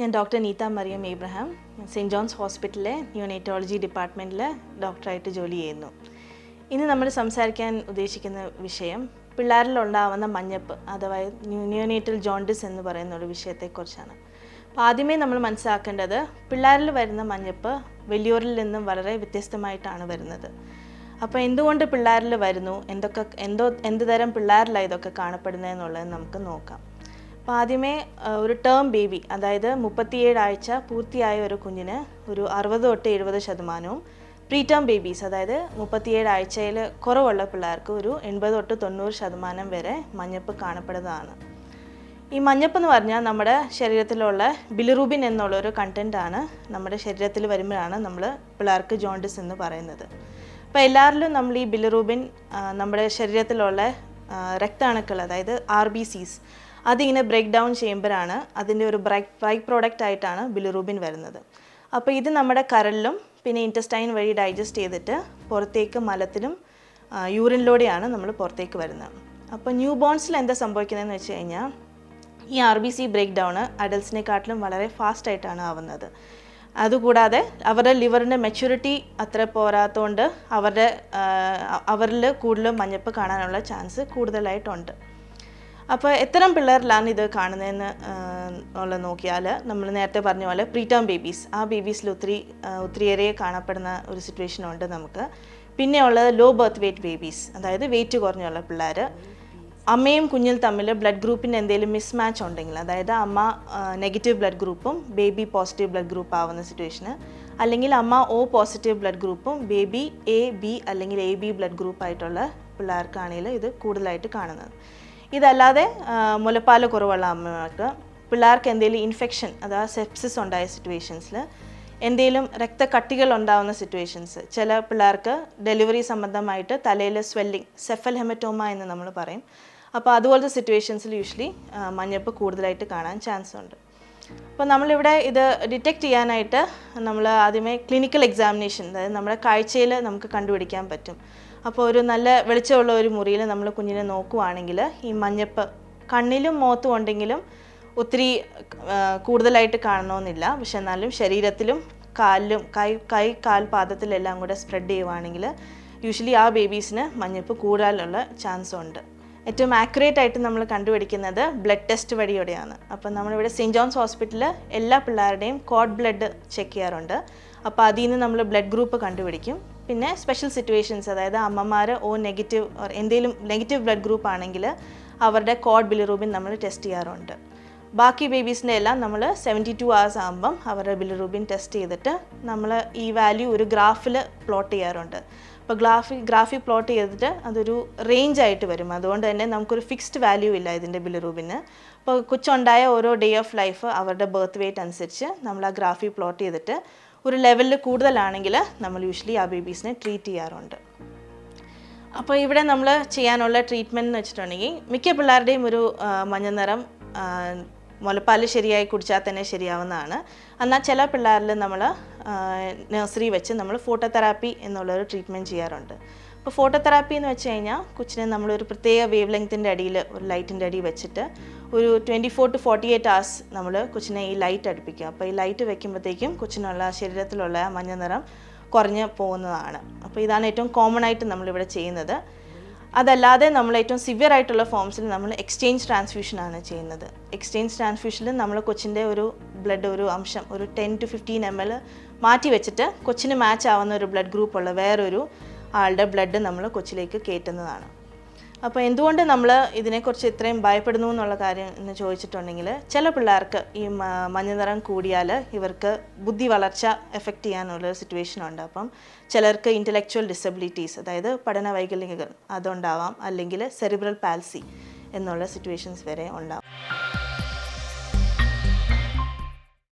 ഞാൻ doctor Neetha Mariam Abraham. Saint John's ഹോസ്പിറ്റലിലെ neonatology ഡിപ്പാർട്ട്മെന്റിൽ ഡോക്ടറായിട്ട് ജോലി ചെയ്യുന്നു. ഇന്ന് നമ്മൾ സംസാരിക്കാൻ ഉദ്ദേശിക്കുന്ന വിഷയം പിള്ളേരിൽ ഉണ്ടാവുന്ന മഞ്ഞപ്പ് അഥവാ ന്യൂനേറ്റൽ ജോണ്ടിസ് എന്ന് പറയുന്ന ഒരു വിഷയത്തെക്കുറിച്ചാണ്. അപ്പോൾ ആദ്യമേ നമ്മൾ മനസ്സിലാക്കേണ്ടത് പിള്ളേരിൽ വരുന്ന മഞ്ഞപ്പ് വലിയോരിൽ നിന്നും വളരെ വ്യത്യസ്തമായിട്ടാണ് വരുന്നത്. അപ്പോൾ എന്തുകൊണ്ട് പിള്ളേരിൽ വരുന്നു? എന്തൊക്കെ എന്തോ എന്ത് തരം പിള്ളേരിലാണ് ഇതൊക്കെ കാണപ്പെടുന്നത് എന്നുള്ളത് നമുക്ക് നോക്കാം. അപ്പോൾ ആദ്യമേ ഒരു ടേം ബേബി അതായത് മുപ്പത്തിയേഴ് ആഴ്ച പൂർത്തിയായ ഒരു കുഞ്ഞിന് ഒരു അറുപത് തൊട്ട് എഴുപത് ശതമാനവും പ്രീ ടേം ബേബീസ് അതായത് മുപ്പത്തിയേഴ് ആഴ്ചയിൽ കുറവുള്ള പിള്ളേർക്ക് ഒരു എൺപത് തൊട്ട് തൊണ്ണൂറ് ശതമാനം വരെ മഞ്ഞപ്പ് കാണപ്പെടുന്നതാണ്. ഈ മഞ്ഞപ്പ് എന്ന് പറഞ്ഞാൽ നമ്മുടെ ശരീരത്തിലുള്ള ബിലിറൂബിൻ എന്നുള്ള ഒരു കണ്ടന്റാണ് നമ്മുടെ ശരീരത്തിൽ വരുമ്പോഴാണ് നമ്മൾ പിള്ളേർക്ക് ജോണ്ടിസ് എന്ന് പറയുന്നത്. അപ്പോൾ എല്ലാവരിലും നമ്മൾ ഈ ബിലിറൂബിൻ നമ്മുടെ ശരീരത്തിലുള്ള രക്താണുക്കൾ അതായത് ആർ ബി സീസ് അതിങ്ങനെ ബ്രേക്ക് ഡൗൺ ചെയ്യുമ്പോഴാണ് അതിന്റെ ഒരു ബ്രൈക്ക് ബ്രൈക്ക് പ്രോഡക്റ്റ് ആയിട്ടാണ് ബിലിറൂബിൻ വരുന്നത്. അപ്പോൾ ഇത് നമ്മുടെ കരളിലും പിന്നെ ഇന്റസ്റ്റൈൻ വഴി ഡൈജസ്റ്റ് ചെയ്തിട്ട് പുറത്തേക്ക് മലത്തിലും യൂറിനിലൂടെയാണ് നമ്മൾ പുറത്തേക്ക് വരുന്നത്. അപ്പോൾ ന്യൂ ബോൺസിൽ എന്താ സംഭവിക്കുന്നതെന്ന് വെച്ച് കഴിഞ്ഞാൽ ഈ R B C break down അഡൽസിനെക്കാട്ടിലും വളരെ ഫാസ്റ്റ് ആയിട്ടാണ് ആവുന്നത്. അതുകൂടാതെ അവരുടെ ലിവറിന്റെ മെച്യൂരിറ്റി അത്ര പോരാത്തതുകൊണ്ട് അവരുടെ അവരിൽ കൂടുതലും മഞ്ഞപ്പ് കാണാനുള്ള ചാൻസ് കൂടുതലായിട്ടുണ്ട്. അപ്പോൾ എത്തരം പിള്ളേരിലാണ് ഇത് കാണുന്നതെന്ന് ഉള്ളത് നോക്കിയാൽ നമ്മൾ നേരത്തെ പറഞ്ഞ പോലെ പ്രീടേം ബേബീസ് ആ ബേബീസിൽ ഒത്തിരി ഒത്തിരിയേറെ കാണപ്പെടുന്ന ഒരു സിറ്റുവേഷൻ ഉണ്ട് നമുക്ക്. പിന്നെ ഉള്ളത് ലോ ബർത്ത് വെയ്റ്റ് ബേബീസ് അതായത് വെയിറ്റ് കുറഞ്ഞുള്ള പിള്ളേർ അമ്മയും കുഞ്ഞിൽ തമ്മിൽ ബ്ലഡ് ഗ്രൂപ്പിന്റെ എന്തെങ്കിലും മിസ്മാച്ച് ഉണ്ടെങ്കിൽ അതായത് അമ്മ നെഗറ്റീവ് ബ്ലഡ് ഗ്രൂപ്പും ബേബി പോസിറ്റീവ് ബ്ലഡ് ഗ്രൂപ്പ് ആവുന്ന സിറ്റുവേഷന് അല്ലെങ്കിൽ അമ്മ ഒ പോസിറ്റീവ് ബ്ലഡ് ഗ്രൂപ്പും ബേബി എ ബി അല്ലെങ്കിൽ എ ബി ബ്ലഡ് ഗ്രൂപ്പ് ആയിട്ടുള്ള പിള്ളേർക്കാണെങ്കിൽ ഇത് കൂടുതലായിട്ട് കാണുന്നത്. ഇതല്ലാതെ മുലപ്പാൽ കുറവുള്ള അമ്മമാർക്ക് പിള്ളേർക്ക് എന്തെങ്കിലും ഇൻഫെക്ഷൻ അഥവാ സെപ്സിസ് ഉണ്ടായ സിറ്റുവേഷൻസിൽ എന്തെങ്കിലും രക്തക്കട്ടികൾ ഉണ്ടാകുന്ന സിറ്റുവേഷൻസ് ചില പിള്ളേർക്ക് ഡെലിവറി സംബന്ധമായിട്ട് തലയിൽ സ്വെല്ലിങ് സെഫൽ ഹെമറ്റോമ എന്ന് നമ്മൾ പറയും. അപ്പോൾ അതുപോലത്തെ സിറ്റുവേഷൻസിൽ യൂഷ്വലി മഞ്ഞപ്പ് കൂടുതലായിട്ട് കാണാൻ ചാൻസ് ഉണ്ട്. അപ്പോൾ നമ്മളിവിടെ ഇത് ഡിറ്റക്റ്റ് ചെയ്യാനായിട്ട് നമ്മൾ ആദ്യമേ ക്ലിനിക്കൽ എക്സാമിനേഷൻ അതായത് നമ്മുടെ കാഴ്ചയിൽ നമുക്ക് കണ്ടുപിടിക്കാൻ പറ്റും. അപ്പോൾ ഒരു നല്ല വെളിച്ചമുള്ള ഒരു മുറിയിൽ നമ്മൾ കുഞ്ഞിനെ നോക്കുവാണെങ്കിൽ ഈ മഞ്ഞപ്പ് കണ്ണിലും മുഖത്തും ഉണ്ടെങ്കിലും ഒത്തിരി കൂടുതലായിട്ട് കാണണമെന്നില്ല. പക്ഷെ എന്നാലും ശരീരത്തിലും കാലിലും കൈ കൈ കാൽ പാദത്തിലെല്ലാം കൂടെ സ്പ്രെഡ് ചെയ്യുവാണെങ്കിൽ യൂഷ്വലി ആ ബേബീസിന് മഞ്ഞപ്പ് കൂടാനുള്ള ചാൻസ് ഉണ്ട്. ഏറ്റവും ആക്യുറേറ്റ് ആയിട്ട് നമ്മൾ കണ്ടുപിടിക്കുന്നത് ബ്ലഡ് ടെസ്റ്റ് വഴിയോടെയാണ്. അപ്പം നമ്മളിവിടെ സെന്റ് ജോൺസ് ഹോസ്പിറ്റലിൽ എല്ലാ പിള്ളേരുടെയും കോഡ് ബ്ലഡ് ചെക്ക് ചെയ്യാറുണ്ട്. അപ്പോൾ അതിൽ നിന്ന് നമ്മൾ ബ്ലഡ് ഗ്രൂപ്പ് കണ്ടുപിടിക്കും. പിന്നെ സ്പെഷ്യൽ സിറ്റുവേഷൻസ് അതായത് അമ്മമാർ ഓ നെഗറ്റീവ് എന്തെങ്കിലും നെഗറ്റീവ് ബ്ലഡ് ഗ്രൂപ്പ് ആണെങ്കിൽ അവരുടെ കോഡ് ബിലിറൂബിൻ നമ്മൾ ടെസ്റ്റ് ചെയ്യാറുണ്ട്. ബാക്കി ബേബീസിന്റെ എല്ലാം നമ്മൾ സെവന്റി ടു അവേഴ്സ് ആകുമ്പം അവരുടെ ബിലിറൂബിൻ ടെസ്റ്റ് ചെയ്തിട്ട് നമ്മൾ ഈ വാല്യൂ ഒരു ഗ്രാഫിൽ പ്ലോട്ട് ചെയ്യാറുണ്ട്. അപ്പോൾ ഗ്രാഫി ഗ്രാഫി പ്ലോട്ട് ചെയ്തിട്ട് അതൊരു റേഞ്ച് ആയിട്ട് വരും. അതുകൊണ്ട് തന്നെ നമുക്കൊരു ഫിക്സ്ഡ് വാല്യൂ ഇല്ല ഇതിന്റെ ബിലിറൂബിന് അപ്പോൾ കൊച്ചുണ്ടായ ഓരോ ഡേ ഓഫ് ലൈഫ് അവരുടെ ബർത്ത് വെയ്റ്റ് അനുസരിച്ച് നമ്മൾ ആ ഗ്രാഫി പ്ലോട്ട് ചെയ്തിട്ട് ഒരു ലെവലിൽ കൂടുതലാണെങ്കിൽ നമ്മൾ യൂഷ്വലി ആ ബേബീസിനെ ട്രീറ്റ് ചെയ്യാറുണ്ട്. അപ്പോൾ ഇവിടെ നമ്മൾ ചെയ്യാനുള്ള ട്രീറ്റ്മെന്റ് എന്ന് വെച്ചിട്ടുണ്ടെങ്കിൽ മിക്ക പിള്ളേരുടെയും ഒരു മഞ്ഞ നിറം മുലപ്പാൽ ശരിയായി കുടിച്ചാൽ തന്നെ ശരിയാവുന്നതാണ്. എന്നാൽ ചില പിള്ളേരിൽ നമ്മൾ നഴ്സറി വെച്ച് നമ്മൾ ഫോട്ടോതെറാപ്പി എന്നുള്ളൊരു ട്രീറ്റ്മെന്റ് ചെയ്യാറുണ്ട്. അപ്പോൾ ഫോട്ടോതെറാപ്പി എന്ന് വെച്ച് കഴിഞ്ഞാൽ കൊച്ചിനെ നമ്മളൊരു പ്രത്യേക വേവ് ലെങ്ത്തിന്റെ അടിയിൽ ഒരു ലൈറ്റിന്റെ അടി വെച്ചിട്ട് ഒരു twenty four to forty eight hours നമ്മൾ കൊച്ചിനെ ഈ ലൈറ്റ് അടുപ്പിക്കുക. അപ്പോൾ ഈ ലൈറ്റ് വെക്കുമ്പോഴത്തേക്കും കൊച്ചിനുള്ള ശരീരത്തിലുള്ള മഞ്ഞ നിറം കുറഞ്ഞ് പോകുന്നതാണ്. അപ്പോൾ ഇതാണ് ഏറ്റവും കോമൺ ആയിട്ട് നമ്മളിവിടെ ചെയ്യുന്നത്. അതല്ലാതെ നമ്മൾ ഏറ്റവും സിവിയർ ആയിട്ടുള്ള ഫോംസിൽ നമ്മൾ എക്സ്ചേഞ്ച് ട്രാൻസ്ഫ്യൂഷൻ ആണ് ചെയ്യുന്നത്. എക്സ്ചേഞ്ച് ട്രാൻസ്ഫ്യൂഷനിൽ നമ്മൾ കൊച്ചിന്റെ ഒരു ബ്ലഡ് ഒരു അംശം ഒരു ten to fifteen M L മാറ്റി വെച്ചിട്ട് കൊച്ചിന് മാച്ച് ആവുന്ന ഒരു ബ്ലഡ് ഗ്രൂപ്പുള്ള വേറൊരു ആളുടെ ബ്ലഡ് നമ്മൾ കൊച്ചിലേക്ക് കയറ്റുന്നതാണ് അപ്പോൾ എന്തുകൊണ്ട് നമ്മൾ ഇതിനെക്കുറിച്ച് ഇത്രയും ഭയപ്പെടുന്നു എന്നുള്ള കാര്യം എന്ന് ചോദിച്ചിട്ടുണ്ടെങ്കിൽ ചില പിള്ളേർക്ക് ഈ മഞ്ഞനിറം മഞ്ഞ നിറം കൂടിയാൽ ഇവർക്ക് ബുദ്ധി വളർച്ച എഫക്റ്റ് ചെയ്യാനുള്ള സിറ്റുവേഷൻ ഉണ്ട്. അപ്പം ചിലർക്ക് ഇന്റലക്ച്വൽ ഡിസബിലിറ്റീസ് അതായത് പഠന വൈകല്യങ്ങൾ അതുണ്ടാവാം അല്ലെങ്കിൽ സെറിബ്രൽ പാൽസി എന്നുള്ള സിറ്റുവേഷൻസ് വരെ ഉണ്ടാവാം.